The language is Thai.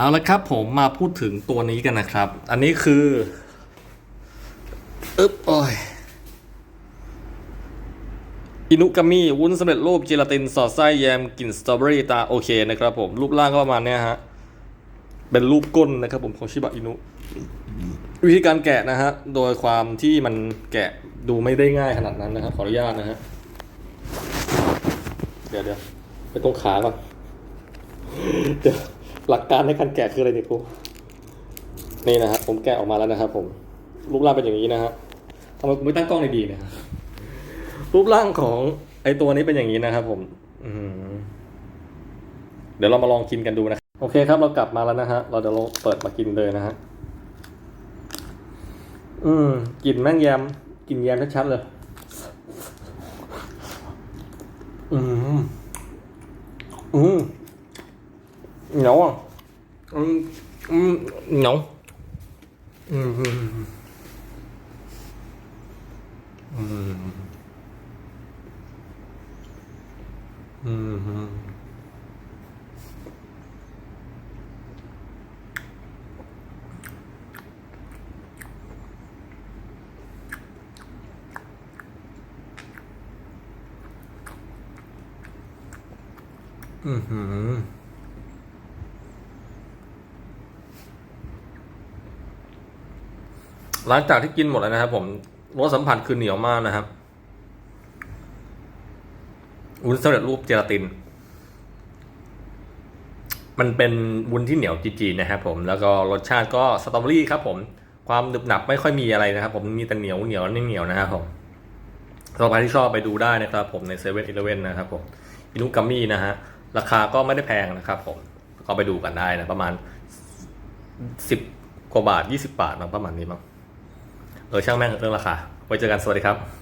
เอาละครับผมมาพูดถึงตัวนี้กันนะครับ อันนี้คืออึ๊บโอ้ยอินุกามิวุ้นสำเร็จรูปเจลาตินสอดไส้แยมกลิ่นสตรอเบอรี่ตาโอเคนะครับผม รูปร่างก็ประมาณนี้ฮะ เป็นรูปก้นนะครับผมของชิบะอินุ วิธีการแกะนะฮะ โดยความที่มันแกะดูไม่ได้ง่ายขนาดนั้นนะครับ ขออนุญาตนะฮะ เดี๋ยวเดี๋ยวไปตรงขาก่อนเดี๋ยว หลักการในการแกะคืออะไรเนี่ยครูนี่นะครับผมแกะออกมาแล้วนะครับ ผม รูปร่างเป็นอย่างนี้นะฮะทำไมผมไม่ตั้งกล้องดีๆเนี่ยรูปร่างของไอตัวนี้เป็นอย่างนี้นะครับ ผม อืเดี๋ยวเรามาลองกินกันดูนะโอเคครับ เรากลับมาแล้วนะฮะเราจะลองเปิดมากินเลยนะฮะอืมกลิ่นแม่งแยมกลิ่นแยมชัดๆเลย อืม อืม เหนียวอะอืมอืมเหลังจากที่กินหมดแล้วนะครับ ผมรสสัมผัสคือเหนียวมากนะครับวุ้นสำเร็จรูปเจลาติน มันเป็นวุ้นที่เหนียวจีๆนะครับผมแล้วก็รสชาติก็สตรอเบอรี่ครับ ผม ความหนึบหนับไม่ค่อยมีอะไรนะครับ ผมมีแต่เหนียวเหนียวนิ่เหนียวนะครับผมสำหรับใครที่ชอบไปดูได้นะครับ ผมในเซเว่นอีเลเว่นนะครับผมอินุกัมมี่นะฮะราคาก็ไม่ได้แพงนะครับ ผมก็ไปดูกันได้นะประมาณสิบกว่าบาทยี่สิบาทประมาณนี้มั้ง เออช่างแม่งเรื่องราคาไว้เจอกันสวัสดีครับ